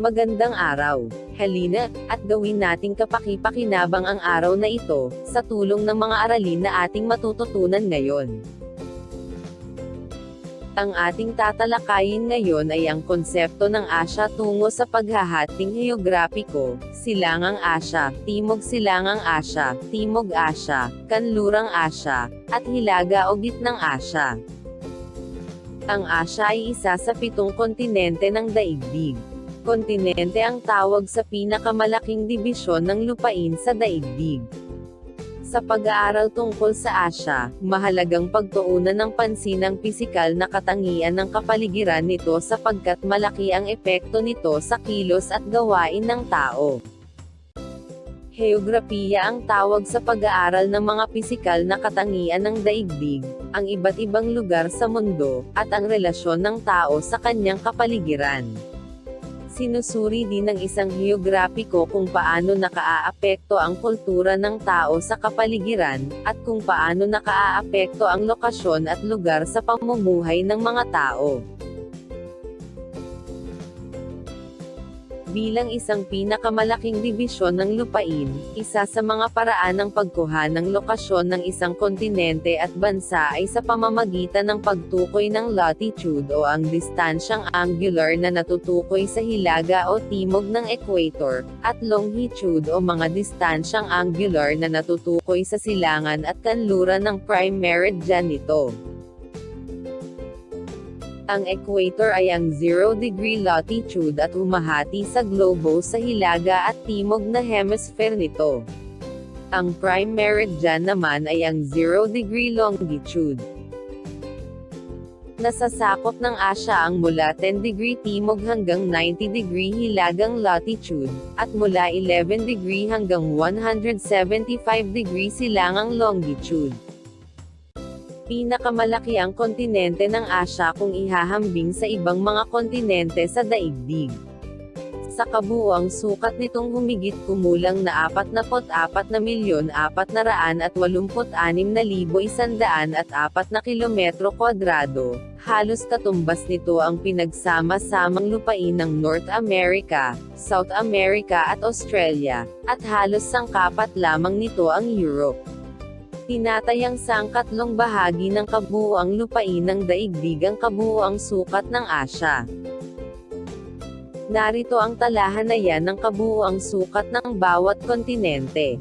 Magandang araw. Halina, at gawin nating kapaki-pakinabang ang araw na ito, sa tulong ng mga aralin na ating matututunan ngayon. Ang ating tatalakayin ngayon ay ang konsepto ng Asya tungo sa paghahating heograpiko, Silangang Asya, Timog Silangang Asya, Timog Asya, Kanlurang Asya, at Hilaga o Gitnang Asya. Ang Asya ay isa sa pitong kontinente ng daigdig. Kontinente ang tawag sa pinakamalaking dibisyon ng lupain sa daigdig. Sa pag-aaral tungkol sa Asya, mahalagang pagtuunan ng pansin ang pisikal na katangian ng kapaligiran nito sapagkat malaki ang epekto nito sa kilos at gawain ng tao. Heograpiya ang tawag sa pag-aaral ng mga pisikal na katangian ng daigdig, ang iba't ibang lugar sa mundo, at ang relasyon ng tao sa kanyang kapaligiran. Sinusuri din ng isang heograpiko kung paano nakaaapekto ang kultura ng tao sa kapaligiran, at kung paano nakaaapekto ang lokasyon at lugar sa pamumuhay ng mga tao. Bilang isang pinakamalaking dibisyon ng lupain, isa sa mga paraan ng pagkuha ng lokasyon ng isang kontinente at bansa ay sa pamamagitan ng pagtukoy ng latitude o ang distansyang angular na natutukoy sa hilaga o timog ng equator, at longitude o mga distansyang angular na natutukoy sa silangan at kanluran ng prime meridian nito. Ang equator ay ang 0 degree latitude at humahati sa globo sa hilaga at timog na hemisphere nito. Ang prime meridian naman ay ang 0 degree longitude. Nasasakop ng Asya ang mula 10 degree timog hanggang 90 degree hilagang latitude, at mula 11 degree hanggang 175 degree silangang longitude. Pinakamalaki ang kontinente ng Asya kung ihahambing sa ibang mga kontinente sa daigdig. Sa kabuuang sukat nitong humigit kumulang na 44 na milyon 486 na libo isandaan at 4 na kilometro kwadrado, halos katumbas nito ang pinagsama-samang lupain ng North America, South America at Australia, at halos sangkapat lamang nito ang Europe tinatayang sangkatlong bahagi ng kabuuang lupain ng daigdig ang kabuuang sukat ng Asya. Narito ang talahanayan ng kabuuang sukat ng bawat kontinente.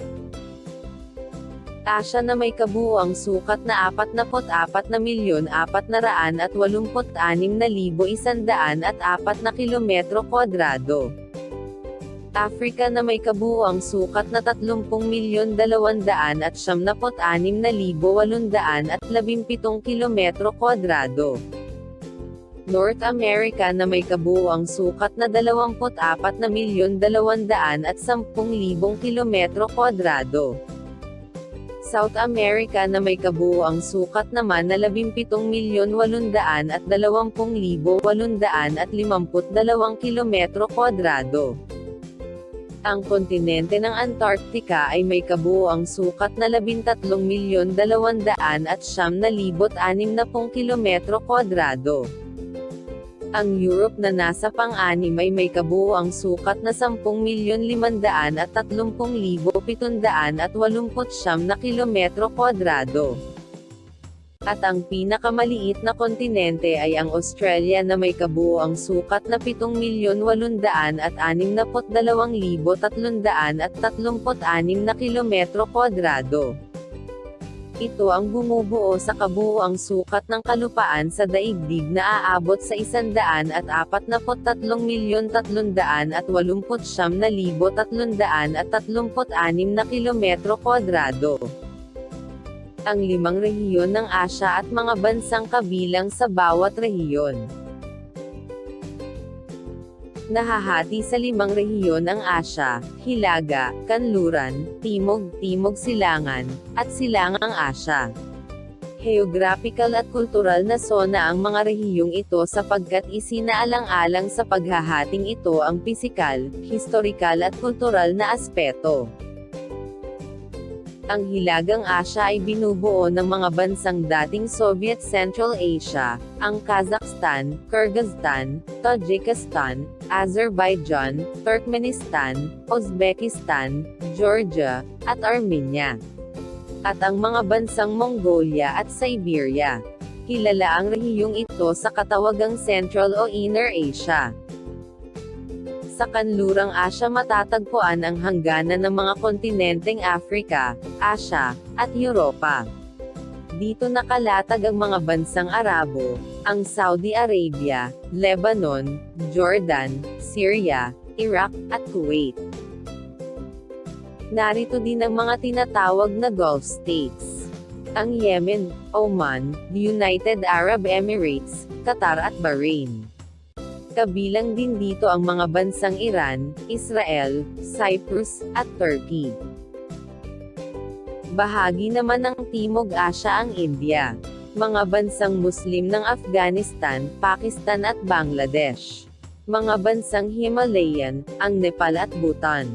Asya na may kabuuang sukat na 44 na milyon 486 na libo isandaan at 4 na kilometro kwadrado. Africa na may kabuuang sukat na 30 milyon 200 at 76 na libo 800 at 17 kilometro kwadrado. North America na may kabuuang sukat na 24 na milyon 200 at 10 libong kilometro kwadrado. South America na may kabuuang sukat naman na 17 milyon 800 at 20,800 at 52 kilometro kwadrado. Ang kontinente ng Antarctica ay may kabuuang sukat na 13 milyon 200 at 9,060 kilometro kwadrado. Ang Europe na nasa pang-anim ay may kabuuang sukat na 10 milyon 500 at 30,700 at 89 na kilometro kwadrado. At ang pinakamaliit na kontinente ay ang Australia na may kabuuang sukat na 7,800 at 62,300 at 36 na kilometro kwadrado. Ito ang bumubuo sa kabuuang sukat ng kalupaan sa daigdig na aabot sa 100 at 43,300 at 89,336 na kilometro kwadrado ang limang rehiyon ng Asya at mga bansang kabilang sa bawat rehiyon. Nahahati sa limang rehiyon ang Asya, Hilaga, Kanluran, Timog, Timog Silangan, at Silangang Asya. Geographical at kultural na zona ang mga rehiyong ito sapagkat isinaalang-alang sa paghahating ito ang pisikal, historikal at kultural na aspeto. Ang Hilagang Asya ay binubuo ng mga bansang dating Soviet Central Asia, ang Kazakhstan, Kyrgyzstan, Tajikistan, Azerbaijan, Turkmenistan, Uzbekistan, Georgia, at Armenia. At ang mga bansang Mongolia at Siberia. Kilala ang rehiyong ito sa katawagang Central o Inner Asia sa kanlurang Asya matatagpuan ang hangganan ng mga kontinenteng Africa, Asya, at Europa. Dito nakalatag ang mga bansang Arabo, ang Saudi Arabia, Lebanon, Jordan, Syria, Iraq, at Kuwait. Narito din ang mga tinatawag na Gulf States. Ang Yemen, Oman, United Arab Emirates, Qatar at Bahrain. Kabilang din dito ang mga bansang Iran, Israel, Cyprus, at Turkey. Bahagi naman ng Timog Asya ang India. Mga bansang Muslim ng Afghanistan, Pakistan at Bangladesh. Mga bansang Himalayan, ang Nepal at Bhutan.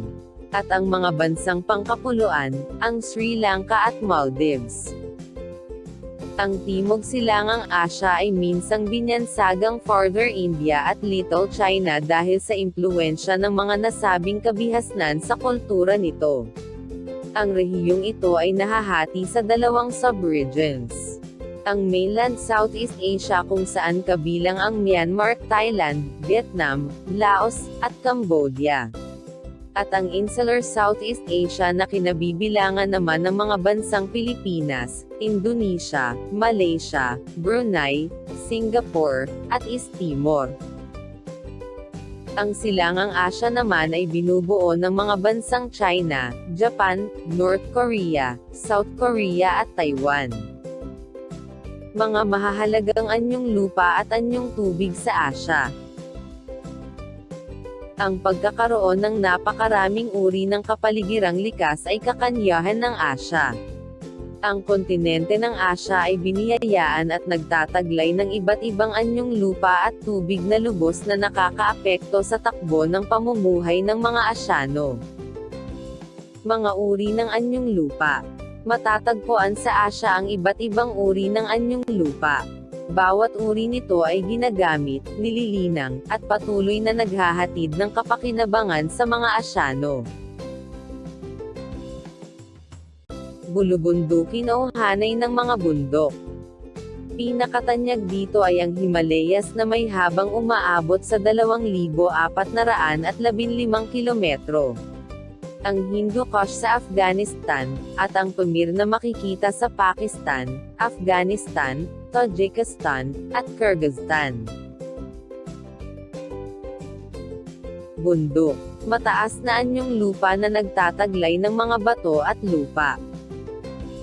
At ang mga bansang pangkapuluan, ang Sri Lanka at Maldives. Ang Timog Silangang Asya ay minsang binyansagang Farther India at Little China dahil sa impluensya ng mga nasabing kabihasnan sa kultura nito. Ang rehiyong ito ay nahahati sa dalawang subregions. Ang mainland Southeast Asia kung saan kabilang ang Myanmar, Thailand, Vietnam, Laos, at Cambodia at ang Insular Southeast Asia na kinabibilangan naman ng mga bansang Pilipinas, Indonesia, Malaysia, Brunei, Singapore, at East Timor. Ang silangang Asya naman ay binubuo ng mga bansang China, Japan, North Korea, South Korea at Taiwan. Mga mahahalagang anyong lupa at anyong tubig sa Asya ang pagkakaroon ng napakaraming uri ng kapaligirang likas ay kakanyahan ng Asya. Ang kontinente ng Asya ay biniyayaan at nagtataglay ng iba't ibang anyong lupa at tubig na lubos na nakakaapekto sa takbo ng pamumuhay ng mga Asyano. Mga uri ng anyong lupa Matatagpuan sa Asya ang iba't ibang uri ng anyong lupa. Bawat uri nito ay ginagamit, nililinang, at patuloy na naghahatid ng kapakinabangan sa mga Asyano. Bulubundukin o hanay ng mga bundok. Pinakatanyag dito ay ang Himalayas na may habang umaabot sa 2,415 kilometro ang Hindu Kush sa Afghanistan, at ang Pamir na makikita sa Pakistan, Afghanistan, Tajikistan, at Kyrgyzstan. Bundok. Mataas na anyong lupa na nagtataglay ng mga bato at lupa.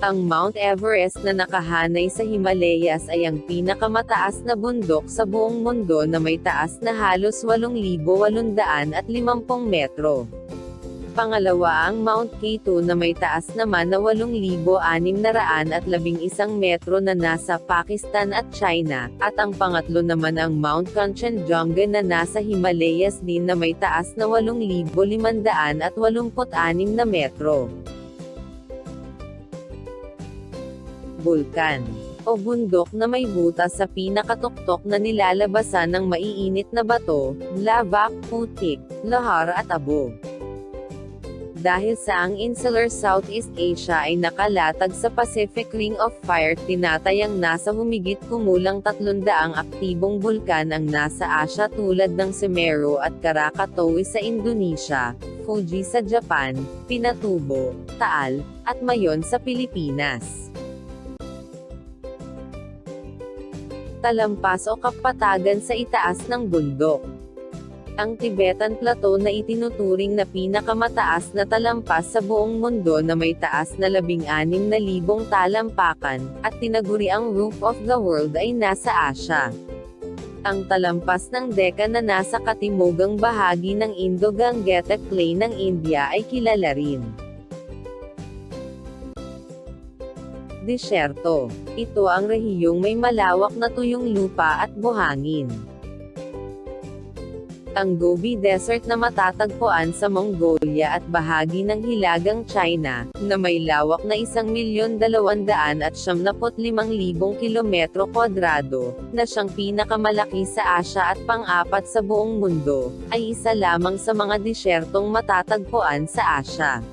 Ang Mount Everest na nakahanay sa Himalayas ay ang pinakamataas na bundok sa buong mundo na may taas na halos 8,850 metro. Pangalawa ang Mount K2 na may taas naman na 8,611 metro na nasa Pakistan at China, at ang pangatlo naman ang Mount Kanchenjunga na nasa Himalayas din na may taas na 8,586 na metro. Bulkan o bundok na may butas sa pinakatuktok na nilalabasan ng maiinit na bato, lava, putik, lahar at abo dahil sa ang Insular Southeast Asia ay nakalatag sa Pacific Ring of Fire tinatayang nasa humigit kumulang 300 aktibong bulkan ang nasa Asia tulad ng Semeru at Krakatoa sa Indonesia, Fuji sa Japan, Pinatubo, Taal, at Mayon sa Pilipinas. Talampas o kapatagan sa itaas ng bundok ang Tibetan Plateau na itinuturing na pinakamataas na talampas sa buong mundo na may taas na 16,000 talampakan, at tinaguri ang Roof of the World ay nasa Asia. Ang talampas ng Decca na nasa katimugang bahagi ng Indo-Gangetic Plain ng India ay kilala rin. Disyerto. Ito ang rehiyong may malawak na tuyong lupa at buhangin. Ang Gobi Desert na matatagpuan sa Mongolia at bahagi ng Hilagang China, na may lawak na 1,275,000 kilometro kwadrado, na siyang pinakamalaki sa Asya at pang-apat sa buong mundo, ay isa lamang sa mga disyertong matatagpuan sa Asya.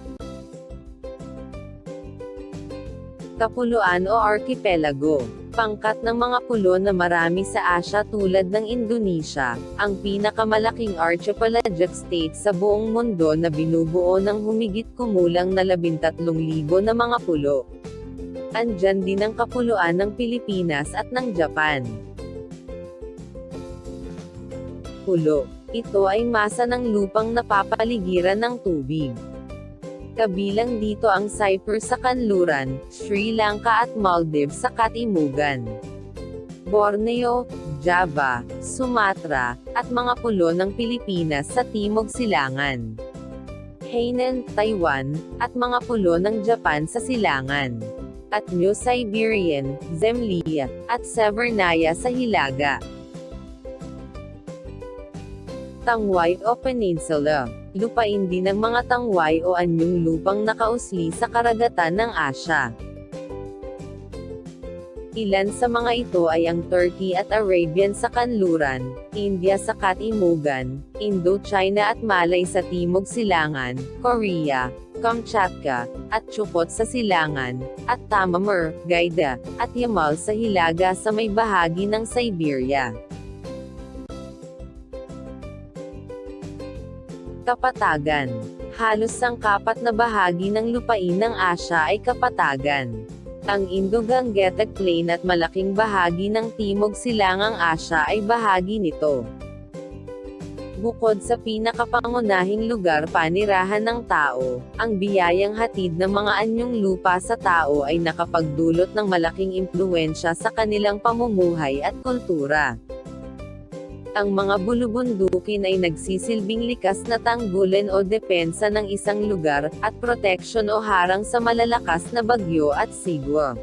Kapuluan o Archipelago Pangkat ng mga pulo na marami sa Asya tulad ng Indonesia, ang pinakamalaking archipelagic state sa buong mundo na binubuo ng humigit kumulang na 13,000 na mga pulo. Andyan din ang kapuluan ng Pilipinas at ng Japan. Pulo. Ito ay masa ng lupang napapaligiran ng tubig. Kabilang dito ang Cyprus sa kanluran, Sri Lanka at Maldives sa katimugan. Borneo, Java, Sumatra, at mga pulo ng Pilipinas sa Timog Silangan. Hainan, Taiwan, at mga pulo ng Japan sa Silangan. At New Siberian, Zemlya, at Severnaya sa Hilaga. Tangway o Peninsula lupain din ng mga tangway o anyong lupang nakausli sa karagatan ng Asya. Ilan sa mga ito ay ang Turkey at Arabian sa kanluran, India sa katimugan, Indochina at Malay sa timog silangan, Korea, Kamchatka, at Chukot sa silangan, at Tamamur, Gaida, at Yamal sa hilaga sa may bahagi ng Siberia. Kapatagan. Halos ang kapat na bahagi ng lupain ng Asya ay kapatagan. Ang Indo-Gangetic Plain at malaking bahagi ng Timog Silangang Asya ay bahagi nito. Bukod sa pinakapangunahing lugar panirahan ng tao, ang biyayang hatid ng mga anyong lupa sa tao ay nakapagdulot ng malaking impluensya sa kanilang pamumuhay at kultura. Ang mga bulubundukin ay nagsisilbing likas na tanggulan o depensa ng isang lugar, at proteksyon o harang sa malalakas na bagyo at sigwa.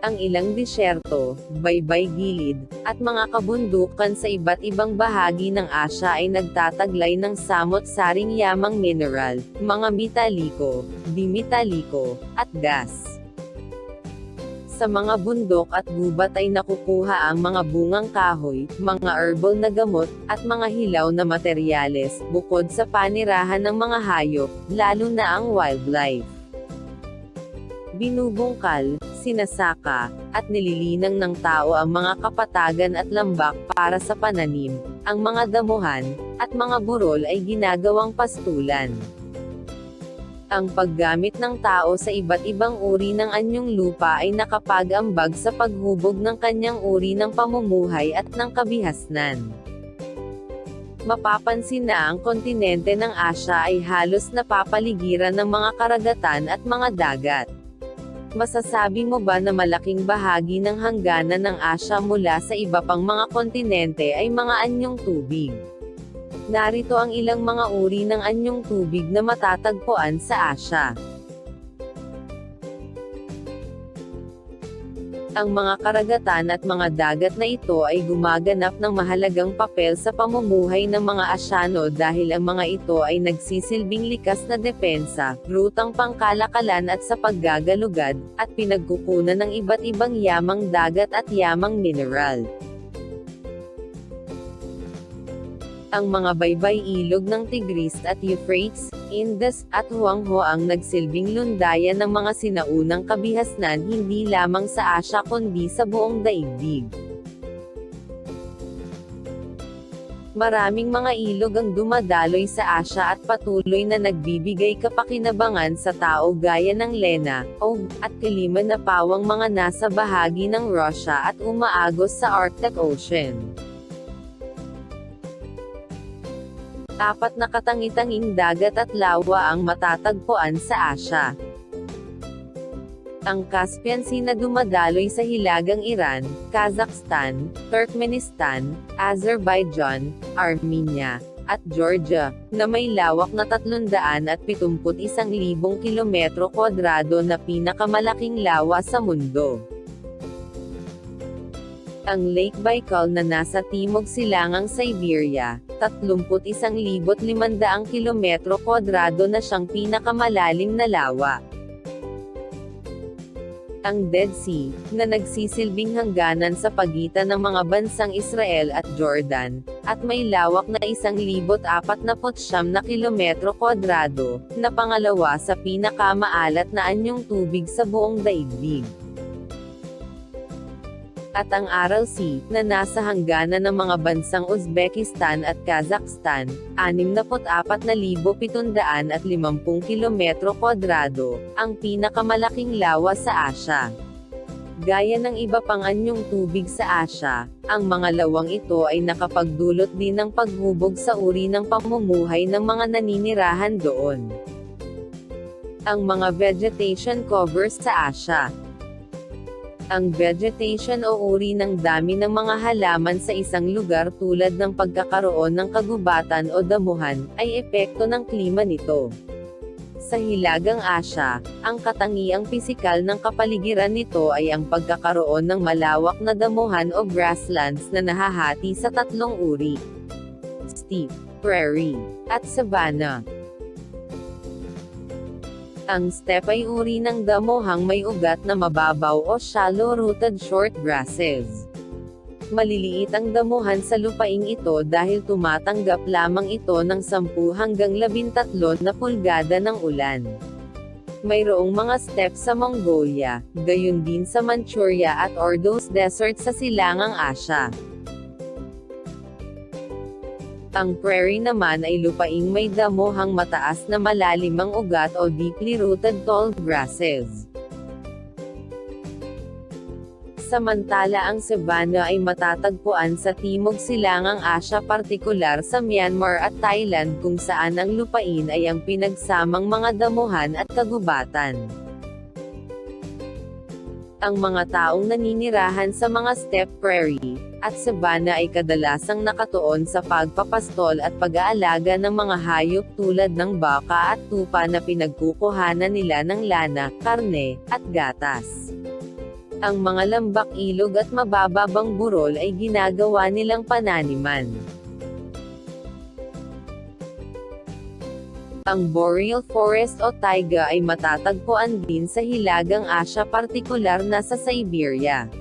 Ang ilang disyerto, baybay gilid, at mga kabundukan sa iba't ibang bahagi ng Asya ay nagtataglay ng samot-saring yamang mineral, mga metaliko, dimetaliko, at gas. Sa mga bundok at gubat ay nakukuha ang mga bungang kahoy, mga herbal na gamot, at mga hilaw na materyales, bukod sa panirahan ng mga hayop, lalo na ang wildlife. Binubungkal, sinasaka, at nililinang ng tao ang mga kapatagan at lambak para sa pananim, ang mga damuhan, at mga burol ay ginagawang pastulan. Ang paggamit ng tao sa iba't ibang uri ng anyong lupa ay nakapag-ambag sa paghubog ng kanyang uri ng pamumuhay at ng kabihasnan. Mapapansin na ang kontinente ng Asya ay halos napapaligiran ng mga karagatan at mga dagat. Masasabi mo ba na malaking bahagi ng hangganan ng Asya mula sa iba pang mga kontinente ay mga anyong tubig? Narito ang ilang mga uri ng anyong tubig na matatagpuan sa Asya. Ang mga karagatan at mga dagat na ito ay gumaganap ng mahalagang papel sa pamumuhay ng mga Asyano dahil ang mga ito ay nagsisilbing likas na depensa, rutang pangkalakalan at sa paggagalugad, at pinagkukunan ng iba't ibang yamang dagat at yamang mineral. Ang mga baybay ilog ng Tigris at Euphrates, Indus, at Huangho ang nagsilbing lundayan ng mga sinaunang kabihasnan hindi lamang sa Asya kundi sa buong daigdig. Maraming mga ilog ang dumadaloy sa Asya at patuloy na nagbibigay kapakinabangan sa tao gaya ng Lena, Og, at Kaliman na pawang mga nasa bahagi ng Russia at umaagos sa Arctic Ocean. Apat na katangi-tanging dagat at lawa ang matatagpuan sa Asya. Ang Caspian Sea na dumadaloy sa hilagang Iran, Kazakhstan, Turkmenistan, Azerbaijan, Armenia, at Georgia, na may lawak na 371,000 kilometro kwadrado na pinakamalaking lawa sa mundo. Ang Lake Baikal na nasa timog silangang Siberia, 31,500 kilometro kwadrado na siyang pinakamalalim na lawa. Ang Dead Sea, na nagsisilbing hangganan sa pagitan ng mga bansang Israel at Jordan, at may lawak na 1,049 na kilometro kwadrado, na pangalawa sa pinakamaalat na anyong tubig sa buong daigdig at ang Aral Sea, na nasa hangganan ng mga bansang Uzbekistan at Kazakhstan, 64,750 kilometro kwadrado, ang pinakamalaking lawa sa Asya. Gaya ng iba pang anyong tubig sa Asya, ang mga lawang ito ay nakapagdulot din ng paghubog sa uri ng pamumuhay ng mga naninirahan doon. Ang mga vegetation covers sa Asya ang vegetation o uri ng dami ng mga halaman sa isang lugar tulad ng pagkakaroon ng kagubatan o damuhan, ay epekto ng klima nito. Sa Hilagang Asya, ang katangiang pisikal ng kapaligiran nito ay ang pagkakaroon ng malawak na damuhan o grasslands na nahahati sa tatlong uri. Steppe, prairie, at savanna. Ang steppe ay uri ng damuhang may ugat na mababaw o shallow-rooted short grasses. Maliliit ang damuhan sa lupaing ito dahil tumatanggap lamang ito ng 10 hanggang 13 na pulgada ng ulan. Mayroong mga steppe sa Mongolia, gayon din sa Manchuria at Ordos Desert sa Silangang Asya. Ang prairie naman ay lupaing may damuhang mataas na malalimang ugat o deeply rooted tall grasses. Samantala ang savanna ay matatagpuan sa Timog Silangang Asya partikular sa Myanmar at Thailand kung saan ang lupain ay ang pinagsamang mga damuhan at kagubatan. Ang mga taong naninirahan sa mga steppe prairie, at savanna ay kadalasang nakatuon sa pagpapastol at pag-aalaga ng mga hayop tulad ng baka at tupa na pinagkukuhanan nila ng lana, karne, at gatas. Ang mga lambak ilog at mabababang burol ay ginagawa nilang pananiman. Ang boreal forest o taiga ay matatagpuan din sa Hilagang Asya partikular na sa Siberia.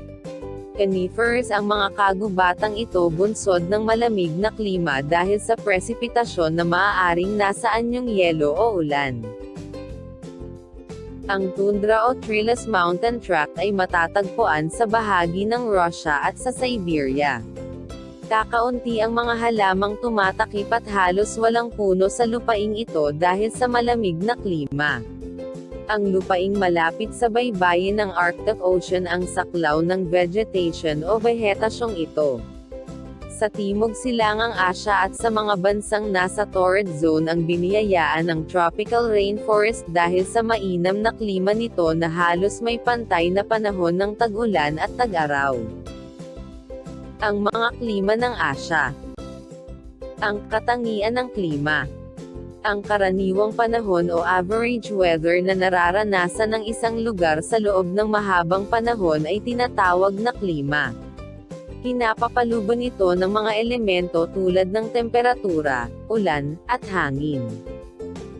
Coniferous ang mga kagubatang ito bunsod ng malamig na klima dahil sa presipitasyon na maaaring nasa anyong yelo o ulan. Ang tundra o treeless mountain tract ay matatagpuan sa bahagi ng Russia at sa Siberia. Kakaunti ang mga halamang tumatakip at halos walang puno sa lupaing ito dahil sa malamig na klima. Ang lupaing malapit sa baybayin ng Arctic Ocean ang saklaw ng vegetation o vegetasyong ito. Sa Timog Silangang Asya at sa mga bansang nasa torrid zone ang biniyayaan ng tropical rainforest dahil sa mainam na klima nito na halos may pantay na panahon ng tag-ulan at tag-araw. Ang mga klima ng Asya. Ang katangian ng klima. Ang karaniwang panahon o average weather na nararanasan ng isang lugar sa loob ng mahabang panahon ay tinatawag na klima. Kinapapalubon ito ng mga elemento tulad ng temperatura, ulan, at hangin.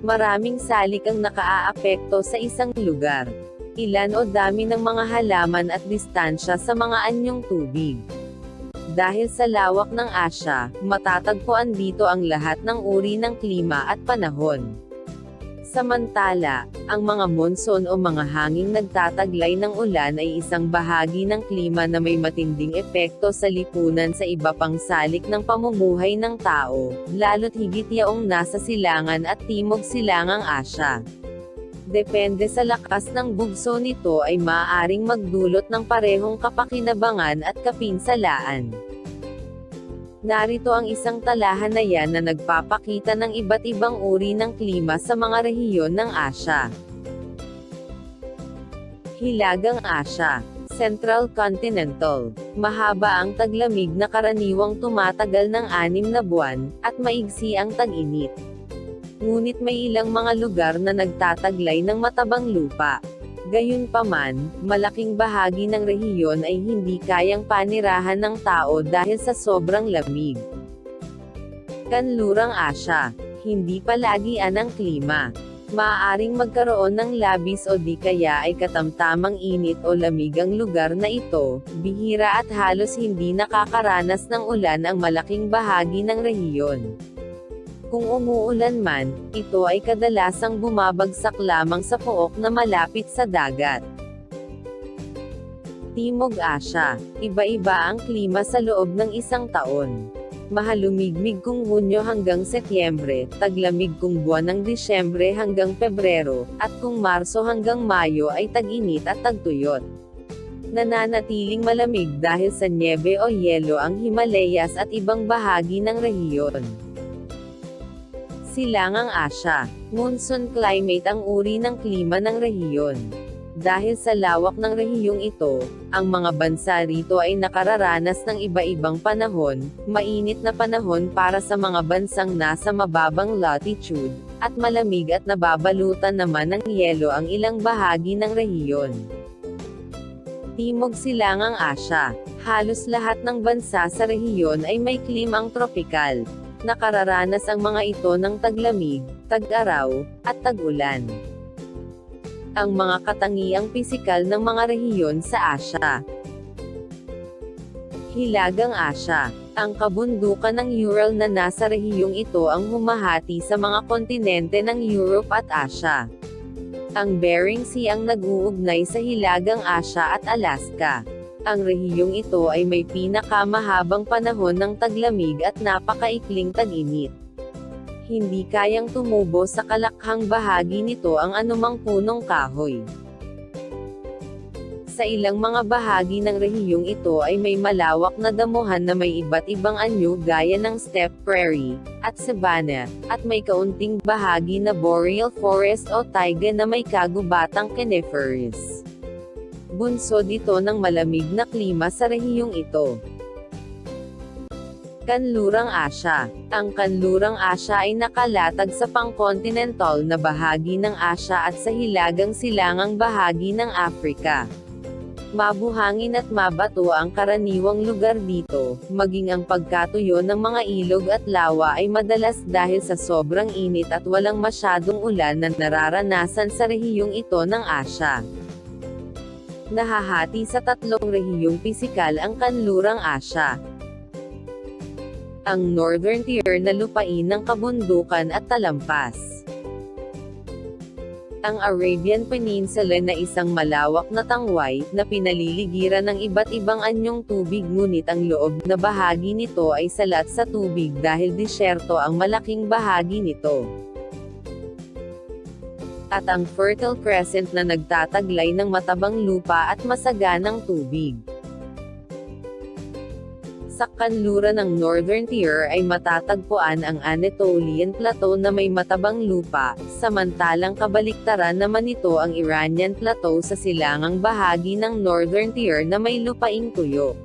Maraming salik ang nakaaapekto sa isang lugar. Ilan o dami ng mga halaman at distansya sa mga anyong tubig. Dahil sa lawak ng Asya, matatagpuan dito ang lahat ng uri ng klima at panahon. Samantala, ang mga monsoon o mga hanging nagtataglay ng ulan ay isang bahagi ng klima na may matinding epekto sa lipunan sa iba pang salik ng pamumuhay ng tao, lalo't higit yaong nasa silangan at timog silangang Asya. Depende sa lakas ng bugso nito ay maaaring magdulot ng parehong kapakinabangan at kapinsalaan. Narito ang isang talahanayan na nagpapakita ng iba't ibang uri ng klima sa mga rehiyon ng Asya. Hilagang Asya Central Continental. Mahaba ang taglamig na karaniwang tumatagal ng anim na buwan, at maigsi ang tag-init ngunit may ilang mga lugar na nagtataglay ng matabang lupa. Gayunpaman, malaking bahagi ng rehiyon ay hindi kayang panirahan ng tao dahil sa sobrang lamig. Kanlurang Asya. Hindi palagi ang klima. Maaaring magkaroon ng labis o di kaya ay katamtamang init o lamig ang lugar na ito, bihira at halos hindi nakakaranas ng ulan ang malaking bahagi ng rehiyon. Kung umuulan man, ito ay kadalasang bumabagsak lamang sa pook na malapit sa dagat. Timog Asya. Iba-iba ang klima sa loob ng isang taon. Mahalumigmig kung Hunyo hanggang Setyembre, taglamig kung buwan ng Disyembre hanggang Pebrero, at kung Marso hanggang Mayo ay tag-init at tagtuyot. Nananatiling malamig dahil sa niebe o yelo ang Himalayas at ibang bahagi ng rehiyon. Silangang Asya. Monsoon climate ang uri ng klima ng rehiyon. Dahil sa lawak ng rehiyong ito, ang mga bansa rito ay nakararanas ng iba-ibang panahon, mainit na panahon para sa mga bansang nasa mababang latitude, at malamig at nababalutan naman ng yelo ang ilang bahagi ng rehiyon. Timog Silangang Asya. Halos lahat ng bansa sa rehiyon ay may klimang tropikal. Nakararanas ang mga ito ng taglamig, tag-araw, at tag-ulan ang mga katangiang pisikal ng mga rehiyon sa Asya. Hilagang Asya. Ang kabundukan ng Ural na nasa rehiyong ito ang humahati sa mga kontinente ng Europe at Asya. Ang Bering Sea ang nag-uugnay sa Hilagang Asya at Alaska. Ang rehiyong ito ay may pinakamahabang panahon ng taglamig at napakaikling tag-init hindi kayang tumubo sa kalakhang bahagi nito ang anumang punong kahoy. Sa ilang mga bahagi ng rehiyong ito ay may malawak na damuhan na may iba't ibang anyo gaya ng steppe prairie, at savanna, at may kaunting bahagi na boreal forest o taiga na may kagubatang coniferous. Bunsod ito ng malamig na klima sa rehiyong ito. Kanlurang Asya. Ang Kanlurang Asya ay nakalatag sa pangkontinental na bahagi ng Asya at sa hilagang silangang bahagi ng Afrika. Mabuhangin at mabato ang karaniwang lugar dito, maging ang pagkatuyo ng mga ilog at lawa ay madalas dahil sa sobrang init at walang masyadong ulan na nararanasan sa rehiyong ito ng Asya. Nahahati sa tatlong rehiyong pisikal ang Kanlurang Asya, ang northern tier na lupain ng kabundukan at talampas. Ang Arabian Peninsula na isang malawak na tangway, na pinaliligiran ng iba't ibang anyong tubig ngunit ang loob na bahagi nito ay salat sa tubig dahil disyerto ang malaking bahagi nito. At ang Fertile Crescent na nagtataglay ng matabang lupa at masaganang tubig sa kanluran ng Northern Tier ay matatagpuan ang Anatolian Plateau na may matabang lupa, samantalang kabaliktaran naman nito ang Iranian Plateau sa silangang bahagi ng Northern Tier na may lupaing tuyo.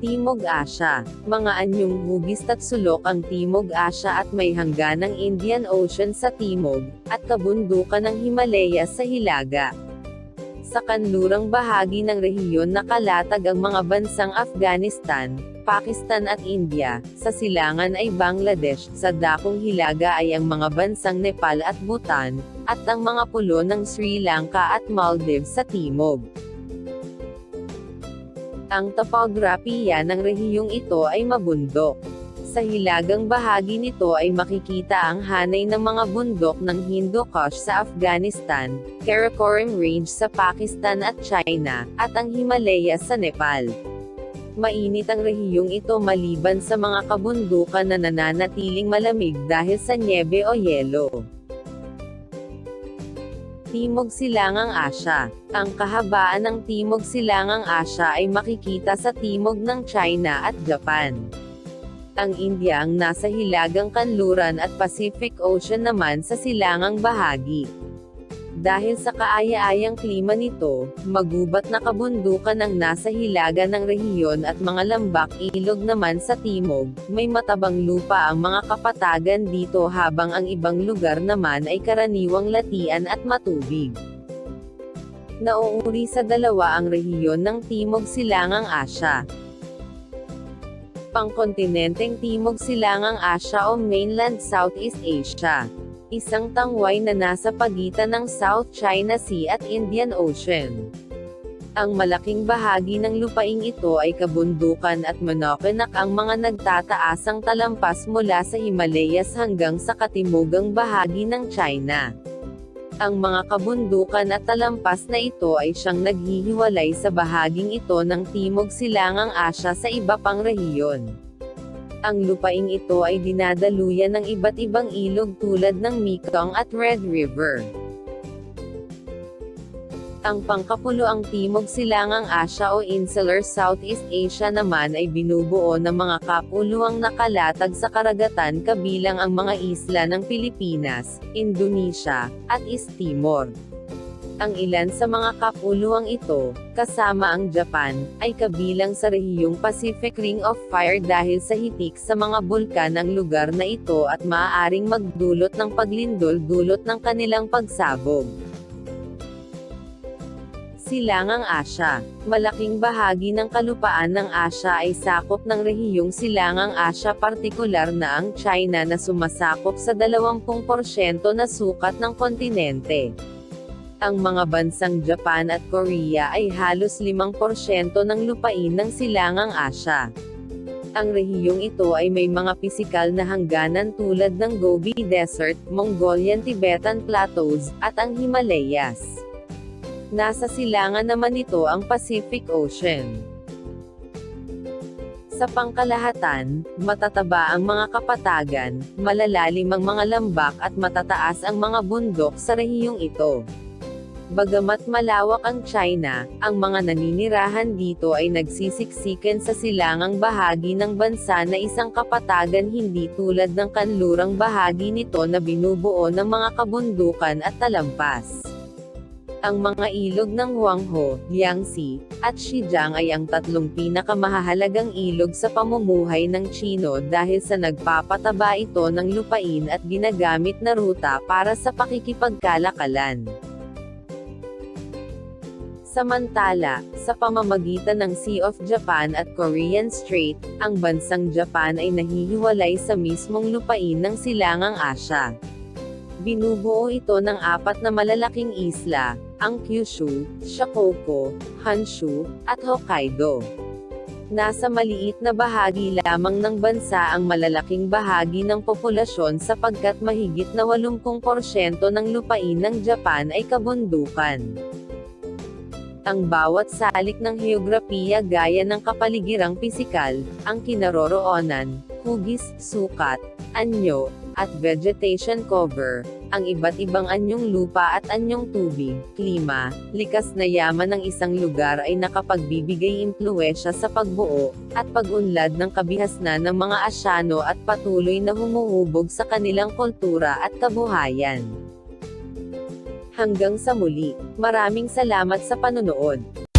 Timog Asya. Mga anyong hugis at sulok ang Timog Asya at may hangganang Indian Ocean sa timog, at kabundukan ng Himalaya sa hilaga. Sa kanlurang bahagi ng rehiyon nakalatag ang mga bansang Afghanistan, Pakistan at India, sa silangan ay Bangladesh, sa dakong hilaga ay ang mga bansang Nepal at Bhutan, at ang mga pulo ng Sri Lanka at Maldives sa timog. Ang topografiya ng rehiyong ito ay mabundok. Sa hilagang bahagi nito ay makikita ang hanay ng mga bundok ng Hindu Kush sa Afghanistan, Karakoram Range sa Pakistan at China, at ang Himalaya sa Nepal. Mainit ang rehiyong ito maliban sa mga kabundukan na nananatiling malamig dahil sa niebe o yelo. Timog Silangang Asya. Ang kahabaan ng Timog Silangang Asya ay makikita sa timog ng China at Japan ang India ang nasa hilagang kanluran at Pacific Ocean naman sa silangang bahagi. Dahil sa kaaya-ayang klima nito, magubat na kabundukan ang nasa hilaga ng rehiyon at mga lambak ilog naman sa timog, may matabang lupa ang mga kapatagan dito habang ang ibang lugar naman ay karaniwang latian at matubig. Nauuri sa dalawa ang rehiyon ng Timog Silangang Asya. Pangkontinenteng Timog Silangang Asya o Mainland Southeast Asia. Isang tangway na nasa pagitan ng South China Sea at Indian Ocean. Ang malaking bahagi ng lupaing ito ay kabundukan at monokanak ang mga nagtataasang talampas mula sa Himalayas hanggang sa katimugang bahagi ng China. Ang mga kabundukan at talampas na ito ay siyang naghihiwalay sa bahaging ito ng Timog Silangang Asya sa iba pang rehiyon. Ang lupaing ito ay dinadaluyan ng iba't ibang ilog tulad ng Mekong at Red River. Ang pangkapulo ang Timog Silangang Asya o Insular Southeast Asia naman ay binubuo ng mga kapuluang nakalatag sa karagatan kabilang ang mga isla ng Pilipinas, Indonesia, at East Timor. Ang ilan sa mga kapuluang ito, kasama ang Japan, ay kabilang sa rehiyong Pacific Ring of Fire dahil sa hitik sa mga bulkan ng lugar na ito at maaaring magdulot ng paglindol dulot ng kanilang pagsabog. Silangang Asya. Malaking bahagi ng kalupaan ng Asya ay sakop ng rehiyong Silangang Asya partikular na ang China na sumasakop sa 20% na sukat ng kontinente. Ang mga bansang Japan at Korea ay halos 5% ng lupain ng Silangang Asya. Ang rehiyong ito ay may mga pisikal na hangganan tulad ng Gobi Desert, Mongolian Tibetan Plateaus, at ang Himalayas. Nasa silangan naman nito ang Pacific Ocean. Sa pangkalahatan, matataba ang mga kapatagan, malalalim ang mga lambak at matataas ang mga bundok sa rehiyong ito. Bagamat malawak ang China, ang mga naninirahan dito ay nagsisiksikan sa silangang bahagi ng bansa na isang kapatagan hindi tulad ng kanlurang bahagi nito na binubuo ng mga kabundukan at talampas. Ang mga ilog ng Huangho, Yangtze, at Xizang ay ang tatlong pinakamahalagang ilog sa pamumuhay ng Chino dahil sa nagpapataba ito ng lupain at ginagamit na ruta para sa pakikipagkalakalan. Samantala, sa pamamagitan ng Sea of Japan at Korean Strait, ang bansang Japan ay nahihiwalay sa mismong lupain ng Silangang Asya. Binubuo ito ng apat na malalaking isla, ang Kyushu, Shikoku, Honshu, at Hokkaido. Nasa maliit na bahagi lamang ng bansa ang malalaking bahagi ng populasyon sapagkat mahigit na 80% ng lupain ng Japan ay kabundukan. Ang bawat salik ng heograpiya gaya ng kapaligirang pisikal, ang kinaroroonan, hugis, sukat, anyo, at vegetation cover, ang iba't ibang anyong lupa at anyong tubig, klima, likas na yaman ng isang lugar ay nakapagbibigay impluwensya sa pagbuo, at pag-unlad ng kabihasnan ng mga Asyano at patuloy na humuhubog sa kanilang kultura at kabuhayan. Hanggang sa muli, maraming salamat sa panonood.